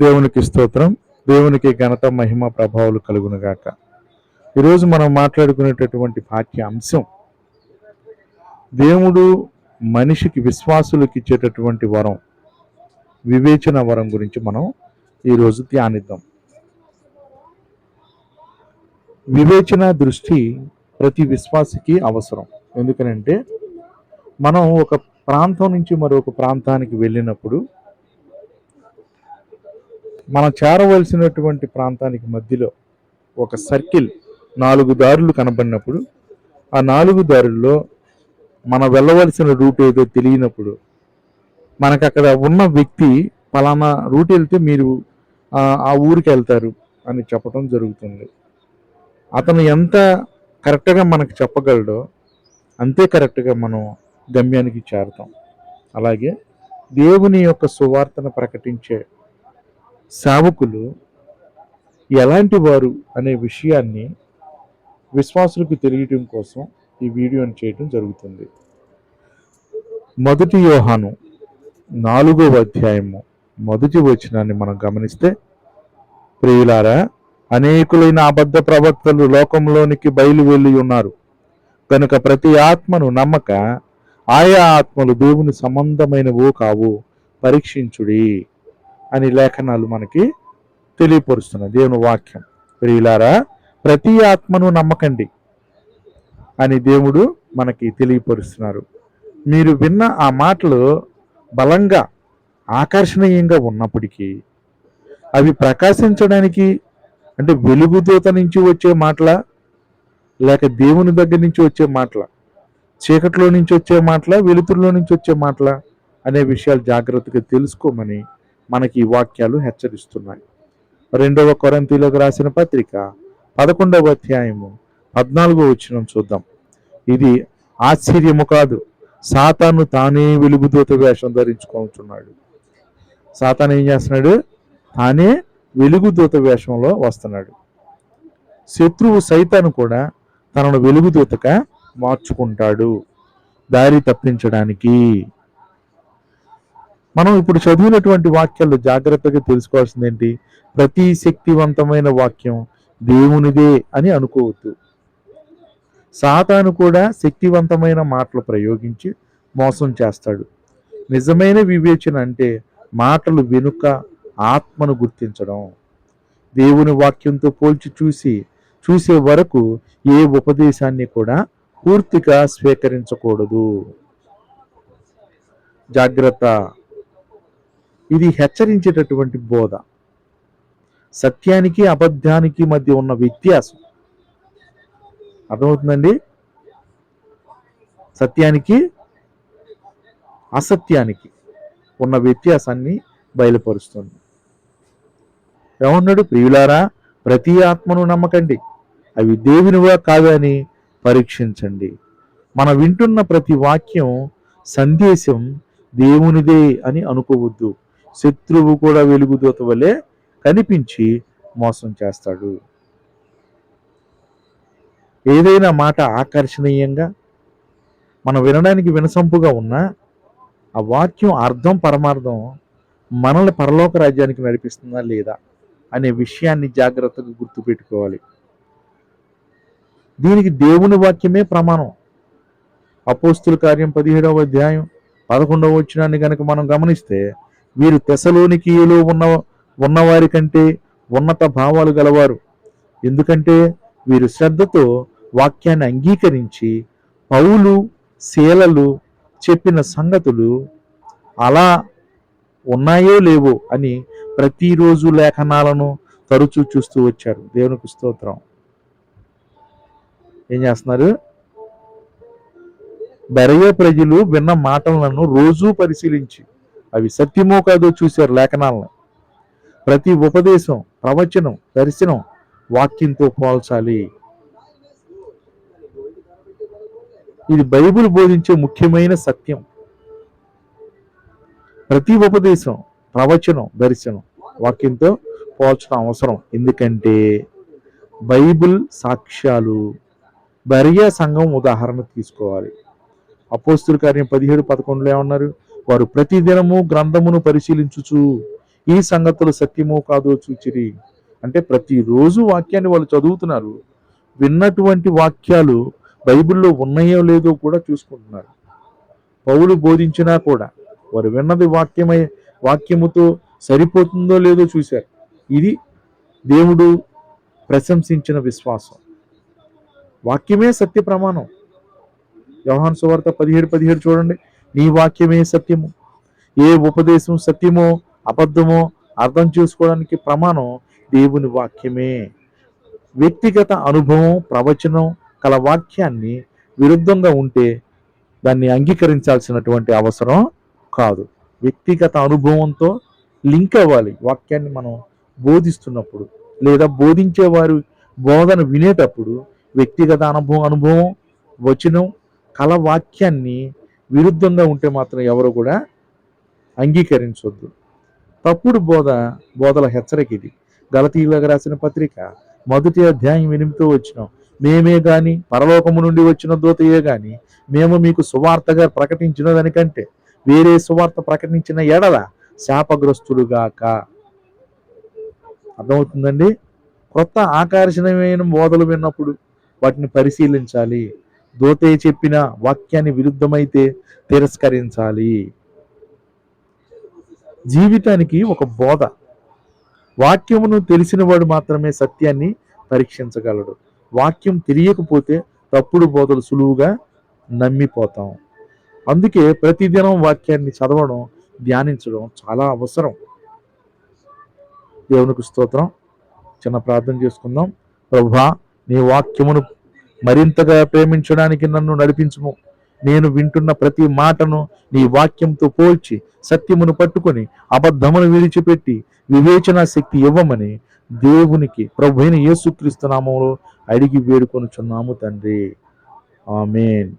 దేవునికి స్తోత్రం దేవునికి ఘనత మహిమ ప్రభావాలు కలుగునుగాక ఈరోజు మనం మాట్లాడుకునేటటువంటి పాఠ్య అంశం దేవుడు మనిషికి విశ్వాసులకు ఇచ్చేటటువంటి వరం వివేచన వరం గురించి మనం ఈరోజు ధ్యానిద్దాం. వివేచన దృష్టి ప్రతి విశ్వాసికి అవసరం. ఎందుకనంటే మనం ఒక ప్రాంతం నుంచి మరొక ప్రాంతానికి వెళ్ళినప్పుడు మనం చేరవలసినటువంటి ప్రాంతానికి మధ్యలో ఒక సర్కిల్ నాలుగు దారులు కనబడినప్పుడు ఆ నాలుగు దారుల్లో మనం వెళ్ళవలసిన రూట్ ఏదో తెలియనప్పుడు మనకు అక్కడ ఉన్న వ్యక్తి పలానా రూట్ వెళ్తే మీరు ఆ ఆ ఊరికి వెళ్తారు అని చెప్పడం జరుగుతుంది. అతను ఎంత కరెక్ట్గా మనకు చెప్పగలడో అంతే కరెక్ట్గా మనం గమ్యానికి చేరుతాం. అలాగే దేవుని యొక్క సువార్తను ప్రకటించే సేవకులు ఎలాంటి వారు అనే విషయాన్ని విశ్వాసులకు తెలియటం కోసం ఈ వీడియోని చేయటం జరుగుతుంది. మొదటి యోహాను నాలుగవ అధ్యాయము మొదటి వచనాన్ని మనం గమనిస్తే ప్రియులారా అనేకులైన అబద్ధ ప్రవక్తలు లోకంలోనికి బయలు వెళ్ళి ఉన్నారు. కనుక ప్రతి ఆత్మను నమ్మక ఆయా ఆత్మలు దేవుని సంబంధమైనవో కావు పరీక్షించుడి. అని లేఖనాలు మనకి తెలియపరుస్తున్నాయి. దేవుని వాక్యం. ప్రియులారా ప్రతి ఆత్మను నమ్మకండి అని దేవుడు మనకి తెలియపరుస్తున్నారు. మీరు విన్న ఆ మాటలు బలంగా ఆకర్షణీయంగా ఉన్నప్పటికీ అవి ప్రకాశించడానికి అంటే వెలుగుదూత నుంచి వచ్చే మాటల లేక దేవుని దగ్గర నుంచి వచ్చే మాటల చీకట్లో నుంచి వచ్చే మాటల వెలుతురులో నుంచి వచ్చే మాటల అనే విషయాలు జాగ్రత్తగా తెలుసుకోమని మనకి ఈ వాక్యాలు హెచ్చరిస్తున్నాయి. రెండవ కొరంతిలోకి రాసిన పత్రిక పదకొండవ అధ్యాయము పద్నాలుగో వచ్చిన చూద్దాం. ఇది ఆశ్చర్యము కాదు. సాతాను తానే వెలుగుదూత వేషం ధరించుకుంటున్నాడు సాతాను ఏం చేస్తున్నాడు? తానే వెలుగుదూత వేషంలో వస్తున్నాడు. శత్రువు సైతాను కూడా తనను వెలుగుదూతగా మార్చుకుంటాడు. దారి తప్పించడానికి. మనం ఇప్పుడు చదివినటువంటి వాక్యాలు జాగ్రత్తగా తెలుసుకోవాల్సింది ఏంటి? ప్రతి శక్తివంతమైన వాక్యం దేవునిదే అని అనుకోవద్దు. సాతాను కూడా శక్తివంతమైన మాటలు ప్రయోగించి మోసం చేస్తాడు. నిజమైన వివేచన అంటే మాటలు వెనుక ఆత్మను గుర్తించడం. దేవుని వాక్యంతో పోల్చి చూసి చూసే వరకు ఏ ఉపదేశాన్ని కూడా పూర్తిగా స్వీకరించకూడదు. జాగ్రత్త. ఇది హెచ్చరించేటటువంటి బోధ. సత్యానికి అబద్ధానికి మధ్య ఉన్న వ్యత్యాసం. అర్థమవుతుందండి? సత్యానికి అసత్యానికి ఉన్న వ్యత్యాసాన్ని బయలుపరుస్తుంది. ఏమన్నాడు? ప్రియులారా ప్రతి ఆత్మను నమ్మకండి. అవి దేవునివా కాదని పరీక్షించండి. మనం వింటున్న ప్రతి వాక్యం సందేశం దేవునిదే అని అనుకోవద్దు. శత్రువు కూడా వెలుగుదూత వలె కనిపించి మోసం చేస్తాడు. ఏదైనా మాట ఆకర్షణీయంగా మనం వినడానికి వినసొంపుగా ఉన్నా ఆ వాక్యం అర్థం పరమార్థం మనల్ని పరలోక రాజ్యానికి నడిపిస్తుందా లేదా అనే విషయాన్ని జాగ్రత్తగా గుర్తుపెట్టుకోవాలి. దీనికి దేవుని వాక్యమే ప్రమాణం. అపోస్తుల కార్యం పదిహేడవ అధ్యాయం పదకొండవ వచ్చినాన్ని కనుక మనం గమనిస్తే వీరు తెసలోనికీయులో ఉన్న ఉన్నవారి కంటే ఉన్నత భావాలు గలవారు. ఎందుకంటే వీరు శ్రద్ధతో వాక్యాన్ని అంగీకరించి పౌలు శీలలు చెప్పిన సంగతులు అలా ఉన్నాయో లేవో అని ప్రతిరోజు లేఖనాలను తరచూ చూస్తూ వచ్చారు. దేవునికి స్తోత్రం. ఏం చేస్తున్నారు? బెరయ ప్రజలు విన్న మాటలను రోజూ పరిశీలించి అవి సత్యమో కాదో చూశారు లేఖనాలను. ప్రతి ఉపదేశం ప్రవచనం దర్శనం వాక్యంతో పోల్చాలి. ఇది బైబిల్ బోధించే ముఖ్యమైన సత్యం. ప్రతి ఉపదేశం ప్రవచనం దర్శనం వాక్యంతో పోల్చడం అవసరం. ఎందుకంటే బైబిల్ సాక్ష్యాలు బరియా సంఘం ఉదాహరణ తీసుకోవాలి. అపోస్తుల కార్యం పదిహేడు పదకొండులో ఏమన్నారు? వారు ప్రతిదినము గ్రంథమును పరిశీలించుచు ఈ సంగతులు సత్యమో కాదో చూచిరి. అంటే ప్రతిరోజు వాక్యాన్ని వాళ్ళు చదువుతున్నారు. విన్నటువంటి వాక్యాలు బైబిల్లో ఉన్నాయో లేదో కూడా చూసుకుంటున్నారు. పౌలు బోధించినా కూడా వారు విన్నది వాక్యమై వాక్యముతో సరిపోతుందో లేదో చూశారు. ఇది దేవుడు ప్రశంసించిన విశ్వాసం. వాక్యమే సత్య ప్రమాణం. వ్యవహాన్ సువార్త పదిహేడు పదిహేడు చూడండి. నీ వాక్యమే సత్యము. ఏ ఉపదేశం సత్యమో అబద్ధమో అర్థం చేసుకోవడానికి ప్రమాణం దేవుని వాక్యమే. వ్యక్తిగత అనుభవం ప్రవచనం కల వాక్యాన్ని విరుద్ధంగా ఉంటే దాన్ని అంగీకరించాల్సినటువంటి అవసరం కాదు. వ్యక్తిగత అనుభవంతో లింక్ అవ్వాలి. వాక్యాన్ని మనం బోధిస్తున్నప్పుడు లేదా బోధించేవారు బోధన వినేటప్పుడు వ్యక్తిగత అనుభవం అనుభవం వచనం కల వాక్యాన్ని విరుద్ధంగా ఉంటే మాత్రం ఎవరు కూడా అంగీకరించొద్దు. తప్పుడు బోధ బోధల హెచ్చరిక ఇది. గలతీలకు రాసిన పత్రిక మొదటి అధ్యాయం ఎనిమిదితో వచ్చినాం మేమే గాని పరలోకము నుండి వచ్చిన దూతయే గాని మేము మీకు సువార్తగా ప్రకటించిన దానికంటే వేరే సువార్త ప్రకటించిన ఎడల శాపగ్రస్తులుగాక. అర్థమవుతుందండి? కొత్త ఆకర్షణీయమైన బోధలు విన్నప్పుడు వాటిని పరిశీలించాలి. దోతే చెప్పిన వాక్యాన్ని విరుద్ధమైతే తిరస్కరించాలి. జీవితానికి ఒక బోధ. వాక్యమును తెలిసినవాడు మాత్రమే సత్యాన్ని పరీక్షించగలడు. వాక్యం తెలియకపోతే తప్పుడు బోధలు సులువుగా నమ్మిపోతాం. అందుకే ప్రతిదినం వాక్యాన్ని చదవడం ధ్యానించడం చాలా అవసరం. దేవునికి స్తోత్రం. చిన్న ప్రార్థన చేసుకుందాం. ప్రభా నీ వాక్యమును మరింతగా ప్రేమించడానికి నన్ను నడిపించుము. నేను వింటున్న ప్రతి మాటను నీ వాక్యంతో పోల్చి సత్యమును పట్టుకొని అబద్ధమును విడిచిపెట్టి వివేచన శక్తి ఇవ్వమని దేవునికి ప్రభు అయిన యేసుక్రీస్తు నామంలో అడిగి వేడుకొనుచున్నాము తండ్రి. ఆమెన్.